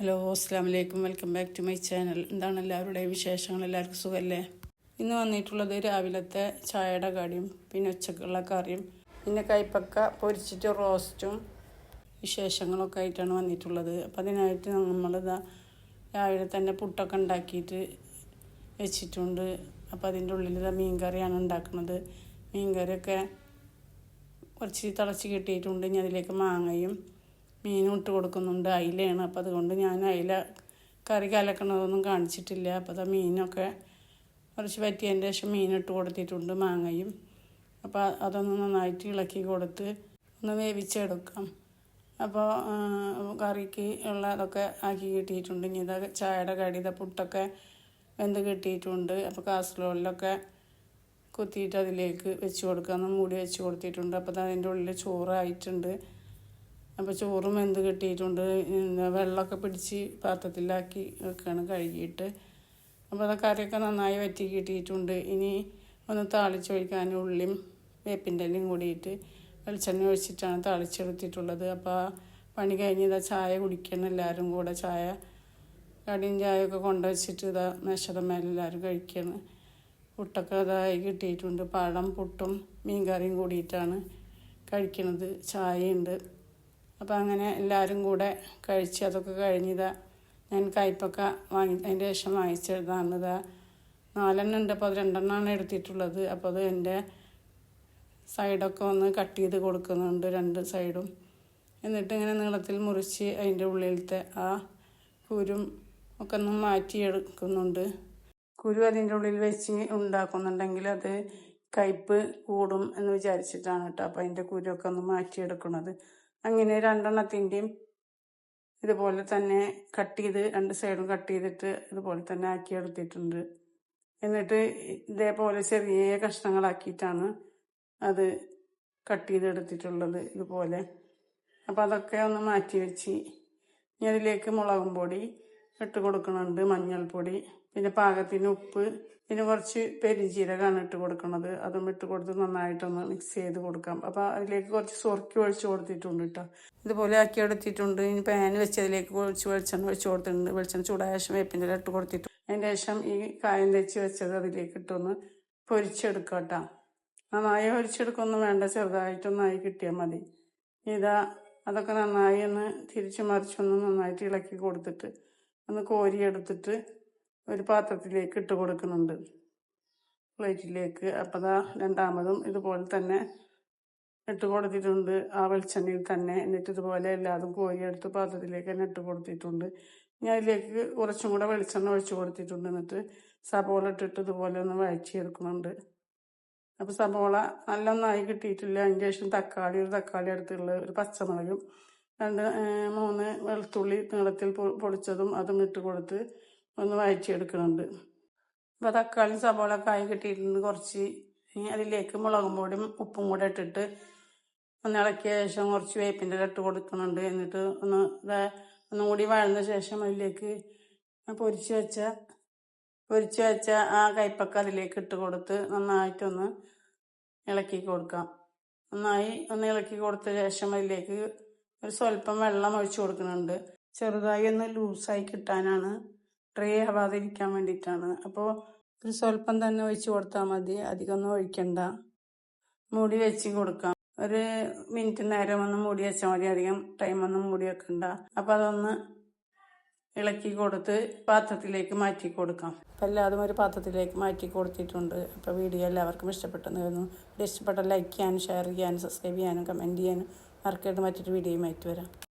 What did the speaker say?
Hello അസ്സാം വലൈക്കും welcome back to my channel. എന്താണ് എല്ലാവരുടെയും വിശേഷങ്ങൾ? എല്ലാവർക്കും സുഖമല്ലേ ഇന്ന് വന്നിട്ടുള്ളത് രാവിലത്തെ ചായയുടെ കടിയും പിന്നെ ഉച്ചക്കുള്ള കറിയും പിന്നെ കൈപ്പക്ക പൊരിച്ചിട്ട് റോസ്റ്റും വിശേഷങ്ങളൊക്കെ ആയിട്ടാണ് വന്നിട്ടുള്ളത്. അപ്പം അതിനായിട്ട് നമ്മളിതാ രാവിലെ തന്നെ പുട്ടൊക്കെ ഉണ്ടാക്കിയിട്ട് വെച്ചിട്ടുണ്ട്. അപ്പോൾ അതിന്റെ ഉള്ളിൽ ഇതാ മീൻ കറിയാണ് ഉണ്ടാക്കുന്നത്. മീൻ കറിയൊക്കെ കുറച്ച് തിളച്ച് കിട്ടിയിട്ടുണ്ട്. ഇനി അതിലേക്ക് മാങ്ങയും മീനും ഇട്ട് കൊടുക്കുന്നുണ്ട്. അയിലയാണ്. അപ്പോൾ അതുകൊണ്ട് ഞാൻ അയില കറി കലക്കണതൊന്നും കാണിച്ചിട്ടില്ല. അപ്പോൾ അത് മീനൊക്കെ കുറച്ച് പറ്റിയതിന്റെ ശേഷം മീനിട്ട് കൊടുത്തിട്ടുണ്ട് മാങ്ങയും. അപ്പോൾ അതൊന്ന് നന്നായിട്ട് ഇളക്കി കൊടുത്ത് ഒന്ന് വേവിച്ചെടുക്കാം. അപ്പോൾ കറിക്ക് ഉള്ള അതൊക്കെ ആക്കി കിട്ടിയിട്ടുണ്ട്. ഇനി ഇതാ ചായയുടെ കടി ഇതാ പുട്ടൊക്കെ വെന്ത് കിട്ടിയിട്ടുണ്ട്. അപ്പോൾ കാസറോളിലൊക്കെ കുത്തിയിട്ട് അതിലേക്ക് വെച്ച് കൊടുക്കാമെന്ന് മൂടി വെച്ച് കൊടുത്തിട്ടുണ്ട്. അപ്പോൾ അതിന്റെ ഉള്ളിൽ ചോറായിട്ടുണ്ട്. അപ്പോൾ ചോറും വെന്ത് കിട്ടിയിട്ടുണ്ട്. വെള്ളമൊക്കെ പിടിച്ച് പാത്രത്തിലാക്കി വെക്കുകയാണ് കഴുകിയിട്ട്. അപ്പോൾ അത് കറിയൊക്കെ നന്നായി വറ്റി കിട്ടിയിട്ടുണ്ട്. ഇനി ഒന്ന് താളിച്ചൊഴിക്കാൻ ഉള്ളിയും വേപ്പിന്റെ ഇലയും കൂടിയിട്ട് വെളിച്ചെണ്ണ ഒഴിച്ചിട്ടാണ് താളിച്ചെടുത്തിട്ടുള്ളത്. അപ്പോൾ പണി കഴിഞ്ഞ് ഇതാ ചായ കുടിക്കണം എല്ലാവരും കൂടെ. ചായ കടിയും ചായയൊക്കെ കൊണ്ടുവച്ചിട്ട് ഇതാ മേശയുടെ മേലെ എല്ലാവരും കഴിക്കണം. പുട്ടൊക്കെ ഇതായി കിട്ടിയിട്ടുണ്ട്. പഴം പുട്ടും മീൻ കറിയും കൂടിയിട്ടാണ് കഴിക്കണത്. ചായയുണ്ട്. അപ്പോൾ അങ്ങനെ എല്ലാവരും കൂടെ കഴിച്ച് അതൊക്കെ കഴിഞ്ഞതാ ഞാൻ കയ്പൊക്കെ വാങ്ങി അതിന്റെ ശേഷം വാങ്ങിച്ചെഴുതാന്നതാ നാലെണ്ണം ഉണ്ട് അപ്പോൾ അത് രണ്ടെണ്ണമാണ് എടുത്തിട്ടുള്ളത്. അപ്പോൾ അത് എന്റെ സൈഡൊക്കെ ഒന്ന് കട്ട് ചെയ്ത് കൊടുക്കുന്നുണ്ട് രണ്ട് സൈഡും. എന്നിട്ട് ഇങ്ങനെ നീളത്തിൽ മുറിച്ച് അതിന്റെ ഉള്ളിലത്തെ ആ കുരും ഒക്കെ ഒന്ന് മാറ്റിയെടുക്കുന്നുണ്ട് കുരു അതിന്റെ ഉള്ളിൽ വെച്ച് ഉണ്ടാക്കുന്നുണ്ടെങ്കിൽ അത് കയ്പ്പ് കൂടും എന്ന് വിചാരിച്ചിട്ടാണ് കേട്ടോ. അപ്പോൾ അതിന്റെ കുരുവൊക്കെ ഒന്ന് മാറ്റിയെടുക്കുന്നത് അങ്ങനെ രണ്ടെണ്ണത്തിന്റെയും ഇതുപോലെ തന്നെ കട്ട് ചെയ്ത് രണ്ട് സൈഡും കട്ട് ചെയ്തിട്ട് ഇതുപോലെ തന്നെ ആക്കി എടുത്തിട്ടുണ്ട്. എന്നിട്ട് ഇതേപോലെ ചെറിയ കഷ്ണങ്ങളാക്കിയിട്ടാണ് അത് കട്ട് ചെയ്തെടുത്തിട്ടുള്ളത് ഇതുപോലെ. അപ്പോൾ അതൊക്കെ ഒന്ന് മാറ്റി വെച്ച് ഇനി അതിലേക്ക് മുളകും പൊടി ഇട്ട് കൊടുക്കുന്നുണ്ട് മഞ്ഞൾപ്പൊടി. പിന്നെ പാകത്തിന് ഉപ്പ് പിന്നെ കുറച്ച് പെരിഞ്ജീരകമാണ് ഇട്ട് കൊടുക്കുന്നത് അതും ഇട്ട് കൊടുത്ത് നന്നായിട്ടൊന്ന് മിക്സ് ചെയ്ത് കൊടുക്കാം. അപ്പോൾ അതിലേക്ക് കുറച്ച് സുറുക്കി ഒഴിച്ച് കൊടുത്തിട്ടുണ്ട് കേട്ടോ ഇതുപോലെ ആക്കി എടുത്തിട്ടുണ്ട്. ഇനി പാൻ വെച്ച് അതിലേക്ക് കുറച്ച് വെളിച്ചെണ്ണ ഒഴിച്ച് കൊടുത്തിട്ടുണ്ട്. വെളിച്ചെണ്ണ ചൂടായ ശേഷം വേപ്പിന്റെ ഇട്ട് കൊടുത്തിട്ടുണ്ട് അതിന്റെ ശേഷം ഈ കായം തെച്ച് വെച്ചത് അതിലേക്ക് ഇട്ടൊന്ന് പൊരിച്ചെടുക്കാം കേട്ടോ നന്നായി പൊരിച്ചെടുക്കൊന്നും വേണ്ട. ചെറുതായിട്ടൊന്നായി കിട്ടിയാൽ മതി. ഇതാ അതൊക്കെ നന്നായി ഒന്ന് തിരിച്ചു മറിച്ചൊന്ന് നന്നായിട്ട് ഇളക്കി കൊടുത്തിട്ട് ഒന്ന് കോരിയെടുത്തിട്ട് ഒരു പാത്രത്തിലേക്ക് ഇട്ട് കൊടുക്കുന്നുണ്ട്. പ്ലേറ്റിലേക്ക്. അപ്പം രണ്ടാമതും ഇതുപോലെ തന്നെ ഇട്ട് കൊടുത്തിട്ടുണ്ട്. ആ വെളിച്ചെണ്ണയിൽ തന്നെ എന്നിട്ട് ഇതുപോലെ എല്ലാതും കോരിയെടുത്ത് പാത്രത്തിലേക്ക് തന്നെ ഇട്ട് കൊടുത്തിട്ടുണ്ട്. ഇനി അതിലേക്ക് കുറച്ചും കൂടെ വെളിച്ചെണ്ണ ഒഴിച്ചു കൊടുത്തിട്ടുണ്ട്. എന്നിട്ട് സബോള ഇട്ടിട്ട് ഇതുപോലെ ഒന്ന് വഴച്ചെടുക്കുന്നുണ്ട് അപ്പോൾ സബോള നല്ല ഒന്നായി കിട്ടിയിട്ടില്ല. അതിന് ശേഷം തക്കാളി ഒരു തക്കാളി അടുത്തുള്ള ഒരു പച്ചമുളകും രണ്ട് മൂന്ന് വെളുത്തുള്ളി നീളത്തിൽ പൊടിച്ചതും അതും ഇട്ട് കൊടുത്ത് ഒന്ന് വഴറ്റിയെടുക്കുന്നുണ്ട്. അപ്പോൾ തക്കാളിയും സബോള കായ് കിട്ടിയിട്ടുണ്ട് കുറച്ച്. അതിലേക്ക് മുളകും പൊടിയും ഉപ്പും കൂടെ ഇട്ടിട്ട് ഒന്ന് ഇളക്കിയ ശേഷം കുറച്ച് വേപ്പിന്റെ ഇട്ട് കൊടുക്കുന്നുണ്ട്. എന്നിട്ട് ഒന്ന് ഒന്നും കൂടി വഴന്ന ശേഷം അതിലേക്ക് പൊരിച്ച് വെച്ച പൊരിച്ച് വെച്ച ആ കയ്പക്ക അതിലേക്ക് ഇട്ട് കൊടുത്ത് നന്നായിട്ടൊന്ന് ഇളക്കി കൊടുക്കാം. നന്നായി ഒന്ന് ഇളക്കി കൊടുത്ത ശേഷം അതിലേക്ക് ഒരു സ്വല്പം വെള്ളം ഒഴിച്ചു കൊടുക്കുന്നുണ്ട്. ചെറുതായി ഒന്ന് ലൂസായി കിട്ടാനാണ് ഡ്രൈ ആവാതിരിക്കാൻ വേണ്ടിയിട്ടാണ്. അപ്പോൾ ഒരു സ്വല്പം തന്നെ ഒഴിച്ച് കൊടുത്താൽ മതി. അധികമൊന്നും ഒഴിക്കണ്ട. മൂടി വെച്ച് കൊടുക്കാം. ഒരു മിനിറ്റ് നേരം ഒന്ന് മൂടി വെച്ചാൽ മതി. അധികം ടൈമൊന്നും മൂടി വെക്കണ്ട. അപ്പം അതൊന്ന് ഇളക്കി കൊടുത്ത് പാത്രത്തിലേക്ക് മാറ്റി കൊടുക്കാം. അപ്പം എല്ലാതും ഒരു പാത്രത്തിലേക്ക് മാറ്റി കൊടുത്തിട്ടുണ്ട്. അപ്പോൾ വീഡിയോ എല്ലാവർക്കും ഇഷ്ടപ്പെട്ടെന്ന് വരുന്നു ഇഷ്ടപ്പെട്ട ലൈക്ക് ചെയ്യാനും ഷെയർ ചെയ്യാനും സബ്സ്ക്രൈബ് ചെയ്യാനും കമന്റ് ചെയ്യാനും മറക്കായിട്ട് മറ്റൊരു വീഡിയോയുമായിട്ട് വരാം.